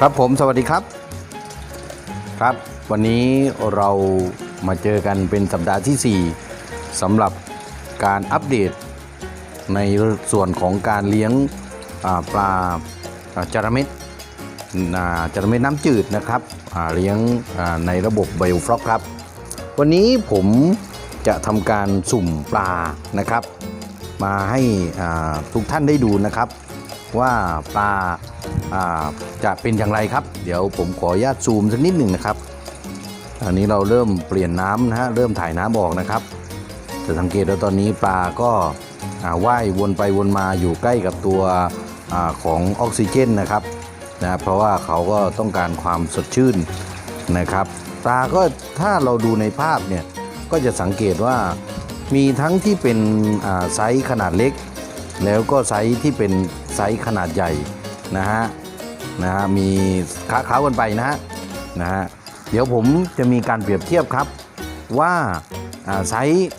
ครับผมสวัสดีครับ ครับ วันนี้เรามาเจอกันเป็นสัปดาห์ที่ 4สำหรับการอัปเดต ในส่วนของการเลี้ยงปลาจระเม็ดจระเม็ดน้ำจืดนะครับเลี้ยงในระบบไบโอฟล็อกครับ วันนี้ผมจะทำการสุ่มปลานะครับ มาให้ทุกท่านได้ดูนะครับ ว่าปลา จะเป็นอย่างไรครับ เดี๋ยวผมขออนุญาตซูมสักนิดหนึ่งนะครับ อันนี้เราเริ่มเปลี่ยนน้ำนะฮะเริ่มถ่ายน้ำออกนะครับจะสังเกตว่าตอนนี้ปลาก็ว่ายวนไปวนมาอยู่ใกล้กับตัวอของออกซิเจนนะครับนะเพราะว่าเขาก็ต้องการความสดชื่นนะครับปลาก็ถ้าเราดูในภาพเนี่ยก็จะสังเกตว่ามีทั้งที่เป็นไซส์ขนาดเล็ก แล้วก็ไซส์ที่เป็นไซส์ขนาดใหญ่นะฮะ นะฮะมีค้าเขากันไปนะฮะนะฮะเดี๋ยวผมจะมีการเปรียบเทียบครับ ว่าไซส์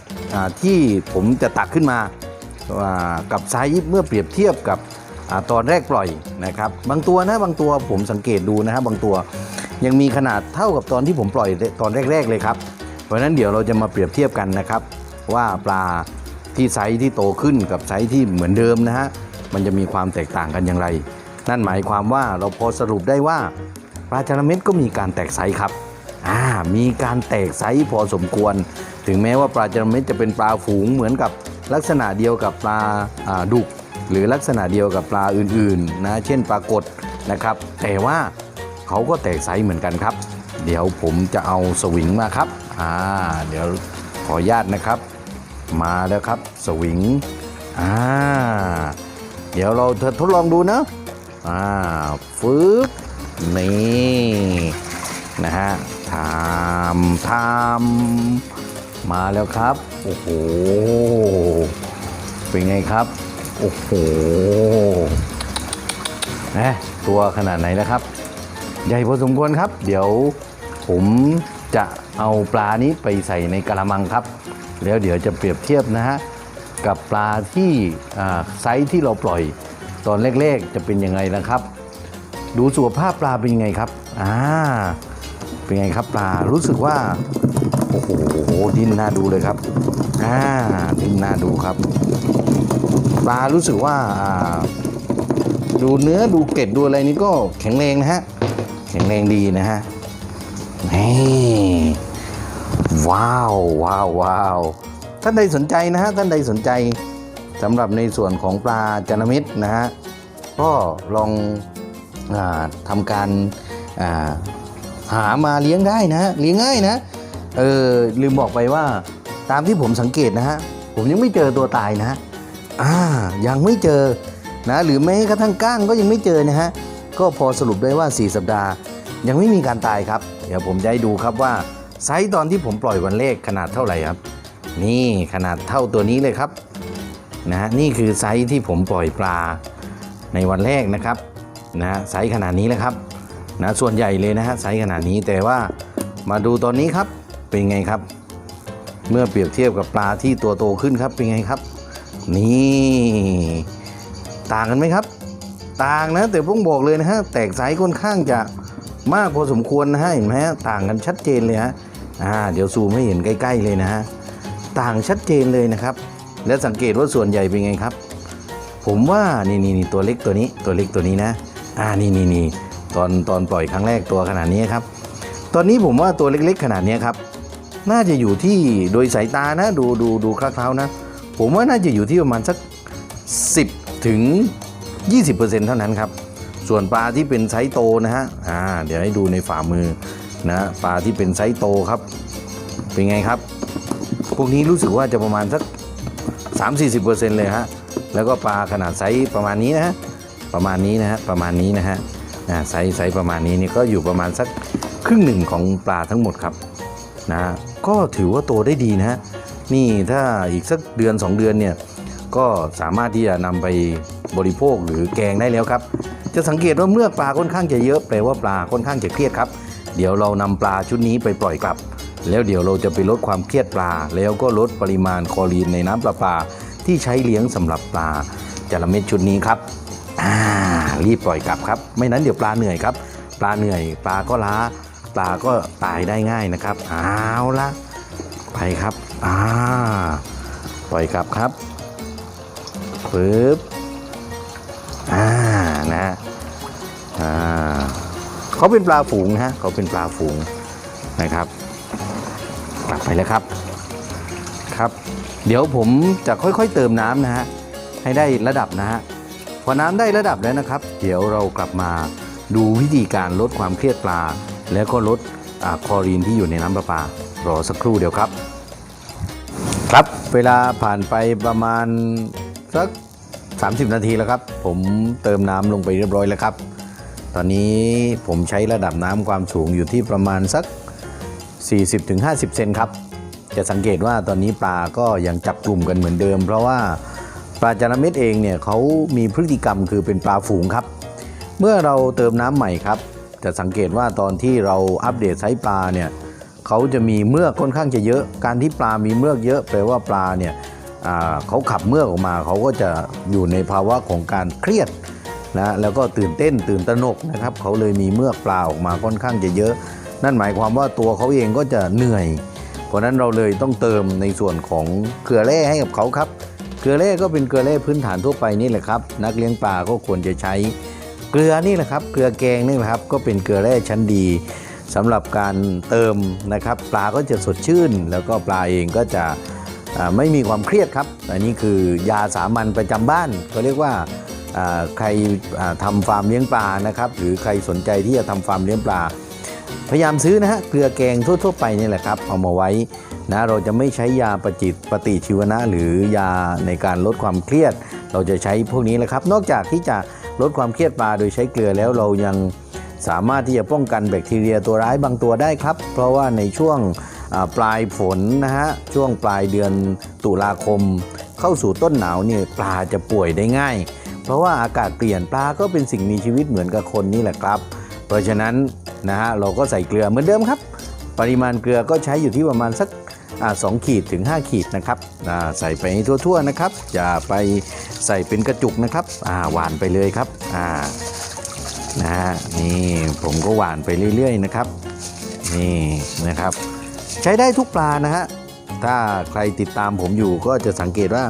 ที่ผมจะตักขึ้นมากับไซส์เมื่อเปรียบเทียบกับอตอนแรกปล่อยนะครับ บางตัวนะบางตัวผมสังเกตดูนะฮะบางตัวยังมีขนาดเท่ากับตอนที่ผมปล่อยตอนแรก ๆเลยครับ เพราะฉะนั้นเดี๋ยวเราจะมาเปรียบเทียบกันนะครับ ว่าปลาที่ไซส์ที่โตขึ้นกับไซส์ที่เหมือนเดิมนะฮะมันจะมีความแตกต่างกันอย่างไร นั่นหมายความว่าเราพอสรุปได้ว่าปลาจาระเม็ดก็มีการแตกไซส์ครับอ่ามีการแตกไซส์พอสมควร ถึงแม้ว่าปลาจาระเม็ดจะเป็นปลาฝูงเหมือนกับลักษณะเดียวกับปลาดุก หรือลักษณะเดียวกับปลาอื่นๆนะเช่นปลากดนะครับ แต่ว่าเขาก็แตกไซส์เหมือนกันครับ เดี๋ยวผมจะเอาสวิงมาครับอ่าเดี๋ยวขออนุญาตนะครับ มาแล้วครับสวิงอ่าเดี๋ยวเราทดลองดูนะ อ่าฟึบนี่นะฮะทำทำมาแล้วครับ โอ้โห เป็นไงครับ โอ้โหนะตัวขนาดไหนแล้วครับ ใหญ่พอสมควรครับ เดี๋ยวผมจะเอาปลานี้ไปใส่ในกระมังครับ แล้วเดี๋ยวจะเปรียบเทียบนะฮะ กับปลาที่ไซส์ที่เราปล่อย ตอนแรกๆจะเป็นยังไงนะครับ ดูสุขภาพปลาเป็นยังไงครับอ่าเป็นไงครับปลารู้สึกว่าโอ้โหดิ้นน่าดูเลยครับอ่าดิ้นน่าดูครับ ปลารู้สึกว่าอ่าดูเนื้อดูเกล็ดดูอะไรนี่ก็แข็งแรงนะฮะแข็งแรงดีนะฮะนี่ว้าวว้าวว้าวท่านใดสนใจนะฮะท่านใดสนใจ สำหรับในส่วนของปลาจาระเม็ดนะฮะก็ลองอทำการาหามาเลี้ยงได้นะเลี้ยงง่ายนะเออลืมบอกไปว่าตามที่ผมสังเกตนะฮะผมยังไม่เจอตัวตายนะอ่ายังไม่เจอนะหรือแม้กระทั่งก้างก็ยังไม่เจอนะฮะก็พอสรุปได้ว่า 4 สัปดาห์ ยังไม่มีการตายครับ เดี๋ยวผมจะให้ดูครับว่าไซส์ตอนที่ผมปล่อยวันแรกขนาดเท่าไหร่ครับ นี่ขนาดเท่าตัวนี้เลยครับ นะฮะนี่คือไซส์ที่ผมปล่อยปลาในวันแรกนะครับนะฮะไซส์ขนาดนี้เลยครับนะส่วนใหญ่เลยนะฮะไซส์ขนาดนี้แต่ว่ามาดูตอนนี้ครับเป็นไงครับ เมื่อเปรียบเทียบกับปลาที่ตัวโตขึ้นครับเป็นไงครับ นี่ต่างกันไหมครับต่างนะแต่ผมบอกเลยนะฮะแตกไซส์ค่อนข้างจะมากพอสมควรนะฮะเห็นไหมฮะต่างกันชัดเจนเลยฮะอ่าเดี๋ยวซูมให้เห็นใกล้ ๆ เลยนะฮะต่างชัดเจนเลยนะครับ และสังเกตว่าส่วนใหญ่เป็นไงครับ ผมว่านี่นี่นี่ตัวเล็กตัวนี้ตัวเล็กตัวนี้นะ อ่านี่นี่นี่ตอนตอนปล่อยครั้งแรกตัวขนาดนี้ครับ ตอนนี้ผมว่าตัวเล็กๆขนาดนี้ครับ น่าจะอยู่ที่โดยสายตานะดูดูดูคร่าวๆนะ ผมว่าน่าจะอยู่ที่ประมาณสัก 10 ถึง 20%เท่านั้นครับ ส่วนปลาที่เป็นไซส์โตนะฮะอ่าเดี๋ยวให้ดูในฝ่ามือนะปลาที่เป็นไซส์โตครับ เป็นไงครับ พวกนี้รู้สึกว่าจะประมาณสัก 3-40%เลยฮะแล้วก็ปลาขนาดไซส์ประมาณนี้นะฮะประมาณนี้นะฮะประมาณนี้นะฮะไซส์ไซส์ประมาณนี้นี่ก็อยู่ประมาณสักครึ่งหนึ่งของปลาทั้งหมดครับนะฮะก็ถือว่าโตได้ดีนะฮะนี่ถ้าอีกสักเดือน 2 เดือนเนี่ยก็สามารถที่จะนำไปบริโภคหรือแกงได้แล้วครับ จะสังเกตว่าเมื่อปลาค่อนข้างจะเยอะแปลว่าปลาค่อนข้างจะเครียดครับ เดี๋ยวเรานำปลาชุดนี้ไปปล่อยกลับ แล้วเดี๋ยวเราจะไปลดความเครียดปลา แล้วก็ลดปริมาณคลอรีนในน้ำประปา ที่ใช้เลี้ยงสำหรับปลาจระเม็ดชุดนี้ครับอ่ารีบปล่อยกลับครับ ไม่นั้นเดี๋ยวปลาเหนื่อยครับ ปลาเหนื่อย ปลาก็ล้า ปลาก็ตายได้ง่ายนะครับเอาละไปครับอ่าปล่อยกลับครับปึ๊บอ่านะอ่าเขาเป็นปลาฝูงนะฮะเขาเป็นปลาฝูงนะครับ ไปแล้วครับครับ เดี๋ยวผมจะค่อยๆเติมน้ำนะฮะให้ได้ระดับนะฮะพอน้ำได้ระดับแล้วนะครับ เดี๋ยวเรากลับมาดูวิธีการลดความเครียดปลา แล้วก็ลดอคอรีนที่อยู่ในน้ำประปารอสักครู่เดียวครับ ครับเวลาผ่านไปประมาณสัก 30 นาทีแล้วครับ ผมเติมน้ำลงไปเรียบร้อยแล้วครับ ตอนนี้ผมใช้ระดับน้ำความสูงอยู่ที่ประมาณสัก 40-50 เซนครับ จะสังเกตว่าตอนนี้ปลาก็ยังจับกลุ่มกันเหมือนเดิม เพราะว่าปลาจาระเม็ดเองเนี่ยเขามีพฤติกรรมคือเป็นปลาฝูงครับ เมื่อเราเติมน้ำใหม่ครับ จะสังเกตว่าตอนที่เราอัปเดตไซส์ปลาเนี่ยเขาจะมีเมือกค่อนข้างจะเยอะ การที่ปลามีเมือกเยอะแปลว่าปลาเนี่ยเขาขับเมือกออกมาเขาก็จะอยู่ในภาวะของการเครียดนะแล้วก็ตื่นเต้นตื่นตระหนกนะครับเขาเลยมีเมือกปลาออกมาค่อนข้างจะเยอะ นั่นหมายความว่าตัวเขาเองก็จะเหนื่อย เพราะนั้นเราเลยต้องเติมในส่วนของเกลือแร่ให้กับเขาครับ เกลือแร่ก็เป็นเกลือแร่พื้นฐานทั่วไปนี่แหละครับ นักเลี้ยงปลาก็ควรจะใช้เกลือนี่แหละครับ เกลือแกงนี่แหละครับ ก็เป็นเกลือแร่ชั้นดีสำหรับการเติมนะครับ ปลาก็จะสดชื่น แล้วก็ปลาเองก็จะไม่มีความเครียดครับ อันนี้คือยาสามัญประจำบ้านเขาเรียกว่าใครอ่าทำฟาร์มเลี้ยงปลานะครับ หรือใครสนใจที่จะทำฟาร์มเลี้ยงปลา พยายามซื้อนะฮะเกลือแกงทั่ว ๆ ไปนี่แหละครับ เอามาไว้นะเราจะไม่ใช้ยาประจิตปฏิชีวนะ หรือยาในการลดความเครียด เราจะใช้พวกนี้แหละครับ นอกจากที่จะลดความเครียดปลาโดยใช้เกลือแล้วเรายังสามารถที่จะป้องกันแบคทีเรียตัวร้ายบางตัวได้ครับ เพราะว่าในช่วงปลายฝนนะฮะช่วงปลายเดือนตุลาคม เข้าสู่ต้นหนาวเนี่ยปลาจะป่วยได้ง่าย เพราะว่าอากาศเปลี่ยนปลาก็เป็นสิ่งมีชีวิตเหมือนกับคนนี่แหละครับ เพราะฉะนั้นนะฮะเราก็ใส่เกลือเหมือนเดิมครับ ปริมาณเกลือก็ใช้อยู่ที่ประมาณสักสองขีดถึง 5 ขีดนะครับใส่ไปให้ทั่วๆนะครับ อย่าไปใส่เป็นกระจุกนะครับหวานไปเลยครับนะฮะนี่ผมก็หวานไปเรื่อย ๆ นะครับนี่นะครับ ใช้ได้ทุกปลานะฮะถ้าใครติดตามผมอยู่ก็จะสังเกตว่า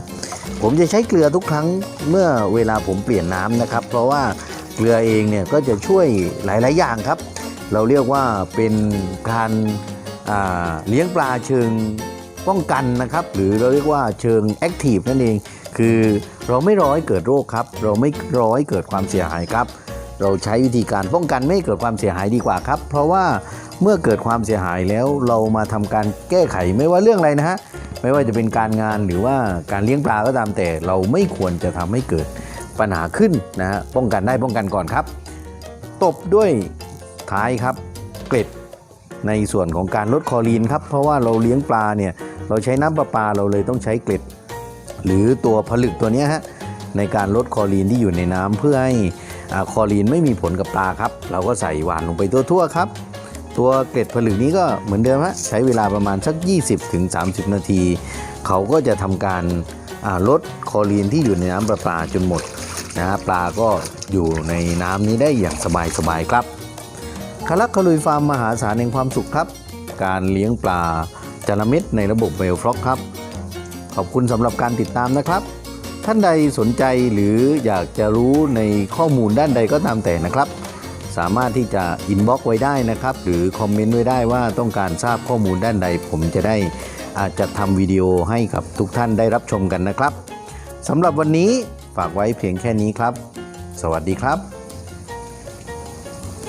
ผมจะใช้เกลือทุกครั้งเมื่อเวลาผมเปลี่ยนน้ำนะครับ เพราะว่า เกลือเองเนี่ยก็จะช่วยหลาย ๆ อย่างครับ เราเรียกว่าเป็นการเลี้ยงปลาเชิงป้องกันนะครับ หรือเราเรียกว่าเชิงแอคทีฟนั่นเอง คือเราไม่ร้อให้เกิดโรคครับ เราไม่ร้อให้เกิดความเสียหายครับ เราใช้วิธีการป้องกันไม่เกิดความเสียหายดีกว่าครับ เพราะว่าเมื่อเกิดความเสียหายแล้วเรามาทำการแก้ไขไม่ว่าเรื่องอะไรนะฮะไม่ว่าจะเป็นการงานหรือว่าการเลี้ยงปลาก็ตามแต่เราไม่ควรจะทำให้เกิด ปัญหาขึ้นนะฮะป้องกันได้ป้องกันก่อนครับ ตบด้วยท้ายครับ เกล็ดในส่วนของการลดคอรีนครับ เพราะว่าเราเลี้ยงปลาเนี่ยเราใช้น้ำประปาเราเลยต้องใช้เกล็ด หรือตัวผลึกตัวนี้ฮะในการลดคอรีนที่อยู่ในน้ำเพื่อให้อคอรีนไม่มีผลกับปลาครับ เราก็ใส่หวานลงไปทั่วๆครับ ตัวเกล็ดผลึกนี้ก็เหมือนเดิมฮะใช้เวลาประมาณสัก 20-30 นาที เขาก็จะทำการ ลดคอรีนที่อยู่ในน้ำประปาจนหมดนะปลาก็อยู่ในน้ำนี้ได้อย่างสบายๆครับคารักคาลุยฟาร์มมหาศาลแห่งความสุขครับ การเลี้ยงปลาจาระเม็ดในระบบเบลฟล็อกครับ ขอบคุณสำหรับการติดตามนะครับ ท่านใดสนใจหรืออยากจะรู้ในข้อมูลด้านใดก็ตามแต่นะครับ สามารถที่จะอินบ็อกไว้ได้นะครับ หรือคอมเมนต์ไว้ได้ว่าต้องการทราบข้อมูลด้านใดผมจะได้ อาจจะทำวิดีโอให้กับทุกท่านได้รับชมกันนะครับสำหรับวันนี้ฝากไว้เพียงแค่นี้ครับ สวัสดีครับ